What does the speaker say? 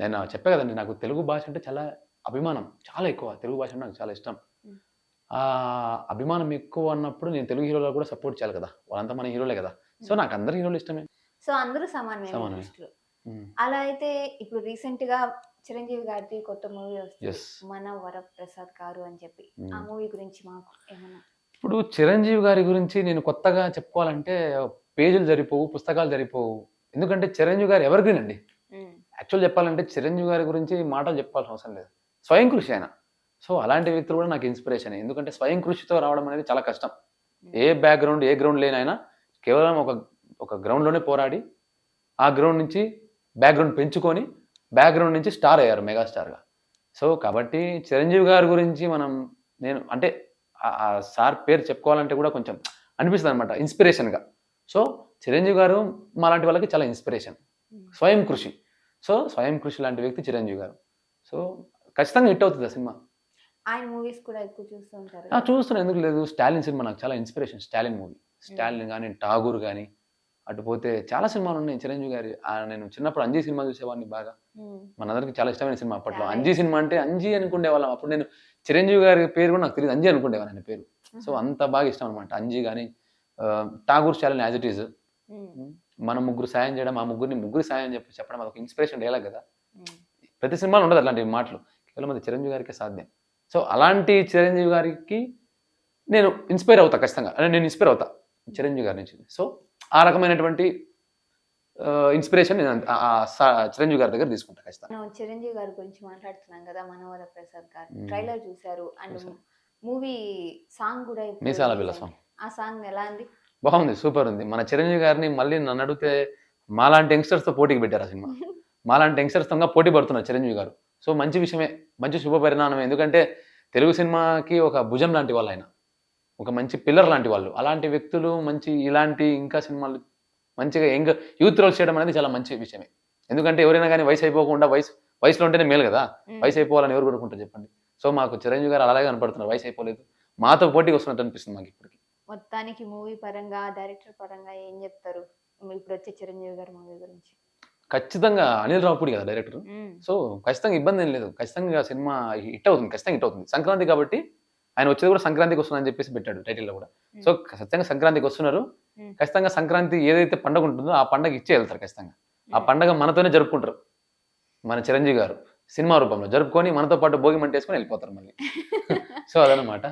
నేను చెప్పే కదండి నాకు తెలుగు భాష అంటే చాలా అభిమానం చాలా ఎక్కువ. తెలుగు భాష అంటే నాకు చాలా ఇష్టం. ఆ అభిమానం ఎక్కువ అన్నప్పుడు నేను తెలుగు హీరోలకు కూడా సపోర్ట్ చేయాలి కదా. వాళ్ళంతా మన హీరోలే కదా. సో నాకు అందరు హీరోలు ఇష్టమే. సో అందరూ సమానమే Mm. అలా అయితే ఇప్పుడు రీసెంట్గా చిరంజీవి గారిది కొత్త మూవీ వస్తుంది. మన వరప్రసాద్ గారు అని చెప్పి. ఆ మూవీ గురించి మాకు ఏమన్నా? ఇప్పుడు చిరంజీవి గారి గురించి నేను కొత్తగా చెప్పుకోవాలంటే పేజీలు సరిపోవు పుస్తకాలు సరిపోవు ఎందుకంటే చిరంజీవి గారు ఎవర్ గ్రీన్ అండి. యాక్చువల్ చెప్పాలంటే చిరంజీవి గారి గురించి మాటలు చెప్పాల్సిన అవసరం లేదు. స్వయం కృషి ఆయన. సో అలాంటి వ్యక్తులు కూడా నాకు ఇన్స్పిరేషన్ ఎందుకంటే స్వయం కృషితో రావడం అనేది చాలా కష్టం. ఏ బ్యాక్గ్రౌండ్ ఏ గ్రౌండ్ లేని ఆయన కేవలం ఒక ఒక గ్రౌండ్లోనే పోరాడి ఆ గ్రౌండ్ నుంచి బ్యాక్గ్రౌండ్ పెంచుకొని బ్యాక్గ్రౌండ్ నుంచి స్టార్ అయ్యారు మెగాస్టార్గా సో కాబట్టి చిరంజీవి గారి గురించి మనం నేను అంటే ఆ- సార్ పేరు చెప్పుకోవాలంటే కూడా కొంచెం అనిపిస్తుంది అనమాట ఇన్స్పిరేషన్గా సో చిరంజీవి గారు మాలాంటి వాళ్ళకి చాలా ఇన్స్పిరేషన్ ఉమ్. స్వయం కృషి. సో స్వయం కృషి లాంటి వ్యక్తి చిరంజీవి గారు. సో ఖచ్చితంగా హిట్ అవుతుంది ఆ సినిమా. ఆయన మూవీస్ కూడా ఎక్కువ చూస్తూ ఉంటారు ఆ, చూస్తున్నా ఎందుకు లేదు? స్టాలిన్ సినిమా నాకు చాలా ఇన్స్పిరేషన్ స్టాలిన్ మూవీ స్టాలిన్ కానీ ఠాగూర్ కానీ అటు పోతే చాలా సినిమాలు ఉన్నాయి. చిరంజీవి గారి నేను చిన్నప్పుడు అంజీ సినిమా చూసేవాడిని బాగా. ఉమ్, మనందరికి చాలా ఇష్టమైన సినిమా అప్పట్లో. అంజీ సినిమా అంటే అంజీ అనుకునే వాళ్ళం అప్పుడు నేను చిరంజీవి గారి పేరు కూడా నాకు తెలియదు. అంజీ అనుకునేవాను ఆయన పేరు. సో అంత బాగా ఇష్టం అనమాట అంజీ కానీ Tagore Stalin as it is um, మన ముగ్గురు సాయం చేయడం ఆ ముగ్గురిని ముగ్గురు సాయం చెప్పి చెప్పడం అదొక ఇన్స్పిరేషన్ డైలాగ్ కదా. ప్రతి సినిమాలో ఉండదు అలాంటి మాటలు. కేవలం అది చిరంజీవి గారికే సాధ్యం. సో అలాంటి చిరంజీవి గారికి నేను ఇన్స్పైర్ అవుతా ఖచ్చితంగా. అంటే నేను ఇన్స్పైర్ అవుతా చిరంజీవి గారి నుంచి. సో ఆ రకమైనటువంటి ఇన్స్పిరేషన్ నేను చిరంజీవి గారి దగ్గర తీసుకుంటా ఖచ్చితంగా. చిరంజీవి గారి గురించి మాట్లాడుతున్నాం కదా మనవర ప్రసాద్ గారు. ట్రైలర్ చూసారు అండ్. మూవీ సాంగ్ కూడా మీసాల బిల్ల. సాంగ్ ఆ సాంగ్ ఎలా ఉంది? బాగుంది సూపర్ ఉంది. మన చిరంజీవి గారిని మళ్ళీ నన్ను అడిగితే మాలాంటి యంగ్స్టర్స్తో పోటీకి పెట్టారు ఆ సినిమా. మాలాంటి యంగ్స్టర్స్తో పోటీ పడుతున్నారు చిరంజీవి గారు. సో మంచి విషయమే మంచి శుభ పరిణామం ఎందుకంటే తెలుగు సినిమాకి ఒక భుజం లాంటి వాళ్ళు ఆయన ఒక మంచి పిల్లర్ లాంటి వాళ్ళు అలాంటి వ్యక్తులు మంచి ఇలాంటి ఇంకా సినిమాలు మంచిగా యంగ్ యూత్ రోల్స్ చేయడం అనేది చాలా మంచి విషయమే. ఎందుకంటే ఎవరైనా కానీ వయసు అయిపోకుండా వయసు వయసులో ఉంటేనే మేలు కదా. వయసు అయిపోవాలని ఎవరు కోరుకుంటారు చెప్పండి. సో మాకు చిరంజీవి గారు అలాగే కనపడుతున్నారు వయసు అయిపోలేదు. మాతో పోటీకి వస్తున్నట్టు అనిపిస్తుంది మాకు ఇప్పటికి. మొత్తానికి మూవీ పరంగా డైరెక్టర్ పరంగా ఏం చెప్తారు? ఇప్పుడు వచ్చే చిరంజీవి గారి మూవీ గురించి. ఖచ్చితంగా అనిల్ రావుపూడి కదా డైరెక్టర్ సో ఖచ్చితంగా ఇబ్బంది ఏం లేదు. ఖచ్చితంగా సినిమా హిట్ అవుతుంది. ఖచ్చితంగా హిట్ అవుతుంది. సంక్రాంతి కాబట్టి ఆయన వచ్చేది కూడా సంక్రాంతికి వస్తుందని చెప్పేసి పెట్టాడు టైటిల్లో కూడా. సో ఖచ్చితంగా సంక్రాంతికి వస్తున్నారు. ఖచ్చితంగా సంక్రాంతి ఏదైతే పండగ ఉంటుందో ఆ పండగ ఇచ్చే వెళ్తారు ఖచ్చితంగా. ఆ. పండగ మనతోనే జరుపుకుంటారు. మన చిరంజీవి గారు సినిమా రూపంలో జరుపుకొని మనతో పాటు భోగి మంట వేసుకొని వెళ్ళిపోతారు మళ్ళీ. సో అదనమాట